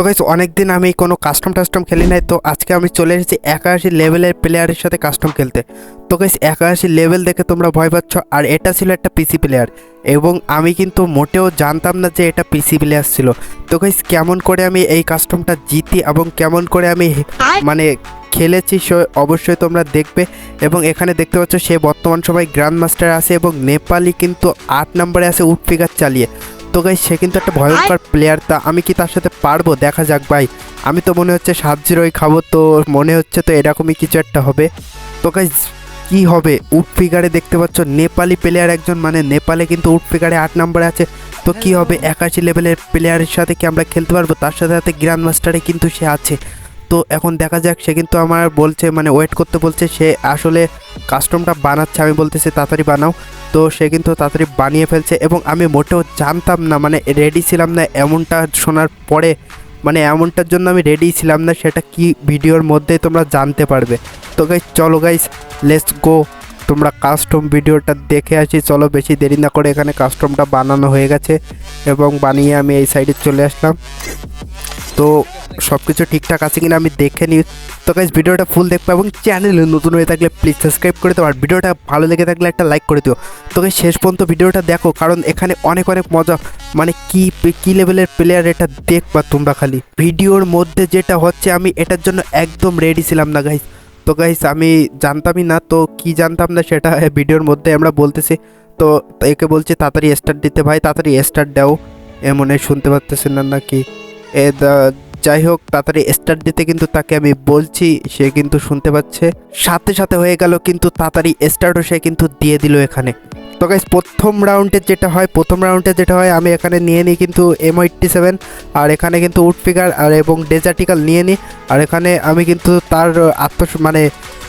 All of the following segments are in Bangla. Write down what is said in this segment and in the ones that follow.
তো গাইস অনেকদিন আমি কোনো কাস্টম টাস্টম খেলি নাই, তো আজকে আমি চলে এসেছি একাশি লেভেলের প্লেয়ারের সাথে কাস্টম খেলতে। তো গাইস একাশি লেভেল দেখে তোমরা ভয় পাচ্ছ, আর এটা ছিল একটা পিসি প্লেয়ার এবং আমি কিন্তু মোটেও জানতাম না যে এটা পিসি প্লেয়ার ছিল। তো গাইস কেমন করে আমি এই কাস্টমটা জিতি এবং কেমন করে আমি মানে খেলেছি সে অবশ্যই তোমরা দেখবে। এবং এখানে দেখতে পাচ্ছ, সে বর্তমান সময় গ্র্যান্ড মাস্টার আছে এবং নেপালি কিন্তু আট নম্বরে আছে উড ফিগার চালিয়ে। তো গাই সে কিন্তু একটা ভয়ঙ্কর প্লেয়ার তা আমি কি তার সাথে পারব? দেখা যাক ভাই। আমি তো মনে হচ্ছে সাত জিরোই খাব তো মনে হচ্ছে তো এরকমই কিছু একটা হবে। তো গাই কি হবে? উড ফিগারে দেখতে পাচ্ছ নেপালি প্লেয়ার একজন মানে নেপালে কিন্তু উড ফিগারে আট নম্বরে আছে। তো কি হবে? একাশি লেভেলের প্লেয়ারের সাথে কি আমরা খেলতে পারব? তার সাথে সাথে গ্র্যান্ড মাস্টারে কিন্তু সে আছে। তো এখন দেখা যাক সে কিন্তু আমার বলছে মানে ওয়েট করতে বলছে সে আসলে কাস্টমটা বানাচ্ছে, আমি বলতেছি তাড়াতাড়ি বানাও। তো সে কিন্তু তাড়াতাড়ি বানিয়ে ফেলছে এবং আমি মোটেও জানতাম না মানে রেডি ছিলাম না এমনটা শোনার পরে মানে এমনটার জন্য আমি রেডি ছিলাম না, সেটা কি ভিডিওর মধ্যে তোমরা জানতে পারবে। তো গাইজ চলো গাইজ লেটস গো তোমরা কাস্টম ভিডিওটা দেখে আসি। চলো বেশি দেরি না করে এখানে কাস্টমটা বানানো হয়ে গেছে এবং বানিয়ে আমি এই সাইডে চলে আসলাম। তো সব কিছু ঠিকঠাক আছে কিনা আমি দেখে নিই। তো গাইজ ভিডিওটা ফুল দেখব এবং চ্যানেলে নতুন হয়ে থাকলে প্লিজ সাবস্ক্রাইব করে দিও। আর ভিডিওটা ভালো লেগে থাকলে একটা লাইক করে দিও। তো শেষ পর্যন্ত ভিডিওটা দেখো, কারণ এখানে অনেক অনেক মজা। মানে কি কি লেভেলের প্লেয়ার এটা দেখবা তোমরা খালি। ভিডিওর মধ্যে যেটা হচ্ছে আমি এটার জন্য একদম রেডি ছিলাম না গাইজ তো গাইস আমি জানতামই না, তো কি জানতাম না সেটা ভিডিওর মধ্যে আমরা বলতেছি। তো একে বলছি, তাড়াতাড়ি স্টার্ট দিতে ভাই, তাড়াতাড়ি স্টার্ট দাও। এমন শুনতে পারতেছেন না নাকি? এ যাই হোক, তাড়াতাড়ি স্টার্ট দিতে কিন্তু তাকে আমি বলছি, সে কিন্তু শুনতে পাচ্ছে। সাথে সাথে হয়ে গেল কিন্তু তাড়াতাড়ি স্টার্টও সে কিন্তু দিয়ে দিল এখানে। তো গাইজ প্রথম রাউন্ডে যেটা হয়, প্রথম রাউন্ডে যেটা হয়, আমি এখানে নিয়ে নিই কিন্তু এম এইটটি সেভেন আর এখানে কিন্তু উড ফিগার আর এবং ডেজার্টিকাল নিয়ে নিই। আর এখানে আমি কিন্তু তার আত্ম মানে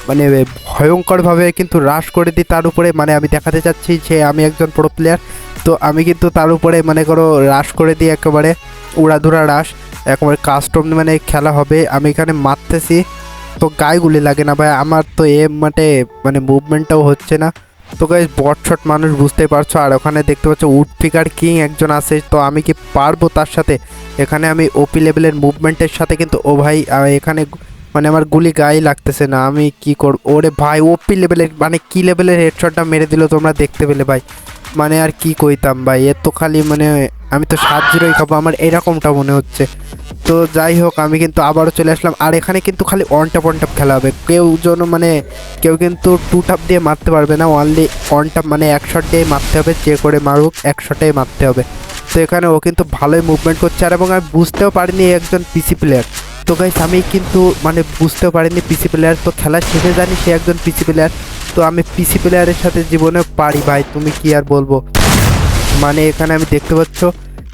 মানে ভয়ঙ্করভাবে কিন্তু রাশ করে দিই তার উপরে। মানে আমি দেখাতে চাচ্ছি যে আমি একজন প্রো প্লেয়ার তো আমি কিন্তু তার উপরে মানে করো রাশ করে দিই একেবারে। উড়াধুরা রাশ একেবারে কাস্টম মানে খেলা হবে। আমি এখানে মারতেছি। তো গায়েগুলি লাগে না ভাই, আমার তো এ মানে মানে মুভমেন্টটাও হচ্ছে না। তো গাইজ বট শট মানুষ বুঝতেই পারছ। আর ওখানে দেখতে পাচ্ছ, উড ফিগার কিং একজন আছে। তো আমি কি পারব তার সাথে? এখানে আমি ওপি লেভেলের মুভমেন্টের সাথে কিন্তু, ও ভাই এখানে মানে আমার গুলি গায়ে লাগতেছে না। আমি কি করব? ওরে ভাই ওপি লেভেলের মানে কি লেভেলের হেডশটটা মেরে দিল তোমরা দেখতে পেলে ভাই। মানে আর কি কইতাম ভাই? এর তো খালি মানে আমি তো সাত জিরোই খাব, আমার এরকমটা মনে হচ্ছে। তো যাই হোক, আমি কিন্তু আবারও চলে আসলাম। আর এখানে কিন্তু খালি অন ট্যাপ অন ট্যাপ খেলা হবে। কেউ যেন মানে কেউ কিন্তু টু টাপ দিয়ে মারতে পারবে না। অনলি অন ট্যাপ মানে এক শট দিয়ে মারতে হবে। যে করে মারুক, এক শটেই মারতে হবে। তো এখানে ও কিন্তু ভালোই মুভমেন্ট করছে। আর এবং আমি বুঝতেও পারিনি একজন পিসি প্লেয়ার তো গাইস আমি কিন্তু মানে বুঝতে পারিনি পিসি প্লেয়ার তো খেলা শেষে জানি সে একজন পিসি প্লেয়ার তো আমি পিসি প্লেয়ারের সাথে জীবনে পারি ভাই, তুমি কি আর বলব? মানে এখানে আমি দেখতে পাচ্ছ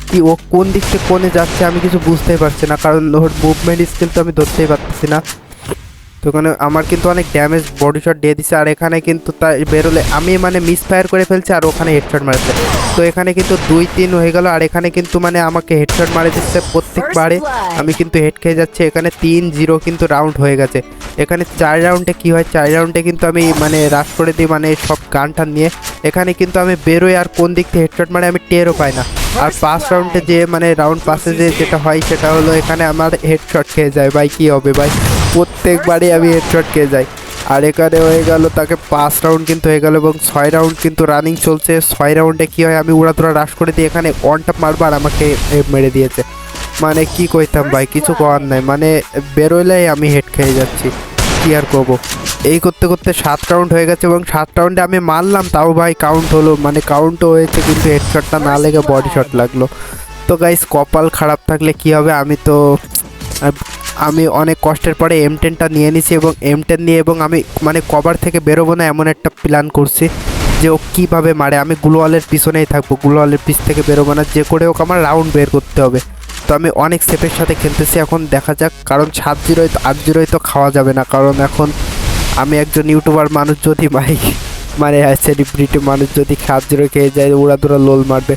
কি ও কোন দিক থেকে কোনে যাচ্ছে আমি কিছু বুঝতেই পারছি না, কারণ ওর মুভমেন্ট স্কিল তো আমি ধরতেই পারতেছি না। ওখানে আমার কিন্তু অনেক ড্যামেজ বডি শট দিয়ে দিছে আর এখানে কিন্তু তা বেরোলে আমি মানে মিস ফায়ার করে ফেলছি আর ওখানে হেডশট মারছে। তো এখানে কিন্তু দুই তিন হয়ে গেল আর এখানে কিন্তু মানে আমাকে হেডশট মারে দিচ্ছে প্রত্যেকবারে। আমি কিন্তু হেড খেয়ে যাচ্ছি এখানে তিন জিরো কিন্তু রাউন্ড হয়ে গেছে। এখানে চার রাউন্ডে কি হয় চার রাউন্ডে কিন্তু আমি মানে রাশ করে দিই মানে সব গানটা নিয়ে। এখানে কিন্তু আমি বেরোই আর কোন দিক থেকে হেডশট মারে আমি টেরও পাই না। আর পাঁচ রাউন্ডে যে মানে রাউন্ড পাসে যে যেটা হয় সেটা হলো এখানে আমার হেডশট খেয়ে যায়। ভাই কী হবে ভাই? প্রত্যেকবারই আমি হেডশট খেয়ে যাই। আর এখানে হয়ে গেল তাকে পাঁচ রাউন্ড কিন্তু হয়ে গেল এবং ছয় রাউন্ড কিন্তু রানিং চলছে। ছয় রাউন্ডে কী হয় আমি উড়াধুরা রাশ করে দিই এখানে ওয়ানটা মারবার আমাকে মেরে দিয়েছে। মানে কি কইতাম ভাই কিছু করার নাই। মানে বেরোলেই আমি হেড খেয়ে যাচ্ছি। কি আর করব? এই করতে করতে সাত রাউন্ড হয়ে গেছে এবং সাত রাউন্ডে আমি মারলাম, তাও ভাই কাউন্ট হলো মানে কাউন্টও হয়েছে কিন্তু হেডশটটা না লেগে বডি শট লাগল। তো গাইস কপাল খারাপ থাকলে কি হবে? আমি তো, আমি অনেক কষ্টের পরে এম টেনটা নিয়ে নিছি এবং এম টেন নিয়ে এবং আমি মানে কভার থেকে বেরোবো না এমন একটা প্ল্যান করছি যে ও কীভাবে মারে। আমি গ্লোয়ালের পিছনেই থাকব গ্লোয়ালের পিছ থেকে বেরোবো না, যে করে হোক আমার রাউন্ড বের করতে হবে। তো আমি অনেক সেফের সাথে খেলতেছি, এখন দেখা যাক। কারণ সাত জিরোয় তো আট জিরোয় তো খাওয়া যাবে না, কারণ এখন আমি একজন ইউটিউবার মানুষ যদি ভাই মানে সেলিব্রিটি মানুষ যদি সাত জিরো খেয়ে যায় ওরা দুরা লোল মারবে।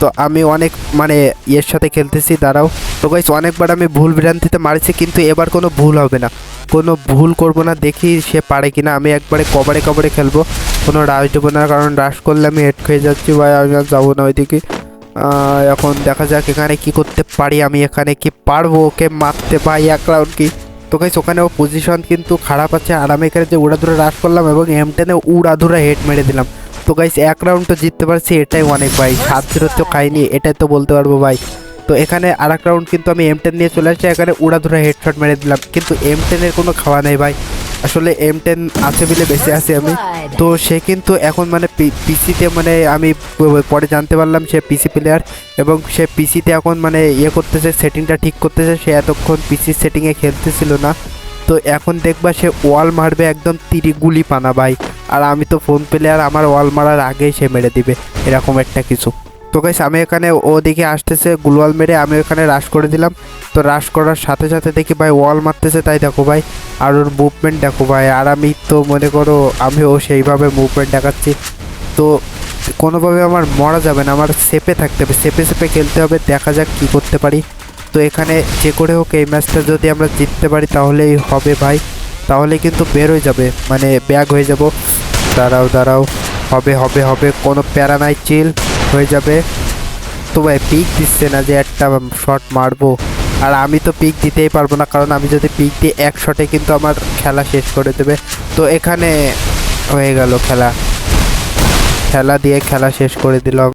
তো আমি অনেক মানে ইয়ের সাথে খেলতেছি, দাঁড়াও। তো গাইস অনেকবার আমি ভুল ভ্রান্তিতে মারছি, কিন্তু এবার কোনো ভুল হবে না। কোনো ভুল করব না, দেখি সে পারে কিনা। আমি একবারে কভারে কভারে খেলব, কোনো রাশ দেবো না, কারণ রাশ করলে আমি হেড খেয়ে যাচ্ছি, ভাই, আমি আর যাব না ওইদিকে। এখন দেখা যাক এখানে কি করতে পারি। আমি এখানে কি পারব? ওকে মারতে ভাই, এক রাউন্ড কি? তো গাইস ওখানে ও পজিশন কিন্তু খারাপ আছে। আর আমি এখানে যে উড়াধুরা রাশ করলাম এবং এম টেনে উড়াধুরা হেড মেরে দিলাম। তো গাইস এক রাউন্ড তো জিততে পারছি, এটাই অনেক ভাই। সাত জিরো তো খাইনি, এটাই তো বলতে পারব ভাই। তো এখানে আর এক রাউন্ড কিন্তু আমি এম টেন নিয়ে চলে আসছি, এখানে উড়াধুরা হেডশট মেরে দিলাম। কিন্তু এম টেনের কোনো খাওয়া নেই ভাই। আসলে এম টেন আছে বলে বেঁচে আছি আমি। তো সে কিন্তু এখন মানে পিসিতে মানে আমি পরে জানতে পারলাম সে পিসি প্লেয়ার এবং সে পিসিতে এখন মানে ইয়ে করতেছে সেটিংটা ঠিক করতেছে। সে এতক্ষণ পিসির সেটিংয়ে খেলতেছিল না। তো এখন দেখবা সে ওয়াল মারবে একদম তিরি গুলি পানা ভাই। আর আমি তো ফোন প্লেয়ার আমার ওয়াল মারার আগেই সে মেরে দিবে। এরকম একটা কিছু। তো গাইস আমি এখানে ওদিকে আসতেছে, গুলওয়াল মেরে আমি ওখানে রাশ করে দিলাম। তো রাশ করার সাথে সাথে দেখি ভাই ওয়াল মারতেছে, তাই দেখো ভাই। আর ওর মুভমেন্ট দেখো ভাই, আর আমি তো মনে করো, আমিও সেইভাবে মুভমেন্ট দেখাচ্ছি। তো কোনোভাবে আমার মরা যাবে না, আমার সেপে থাকতে হবে। সেপে সেপে খেলতে হবে, দেখা যাক কি করতে পারি। তো এখানে যে করে হোক এই ম্যাচটা যদি আমরা জিততে পারি, তাহলেই হবে ভাই। তাহলে কিন্তু বের হয়ে যাবে মানে ব্যাগ হয়ে যাব। দাঁড়াও দাঁড়াও। হবে হবে হবে, কোনো প্যারা নাই চিল হয়ে যাবে। তো ভাই পিক দিচ্ছে না যে একটা শট মারবো। আর আমি তো পিক দিতেই পারব না, কারণ আমি যদি পিক দিই, এক শটে কিন্তু আমার খেলা শেষ করে দেবে। তো এখানে হয়ে গেল খেলা। খেলা দিয়ে খেলা শেষ করে দিলাম।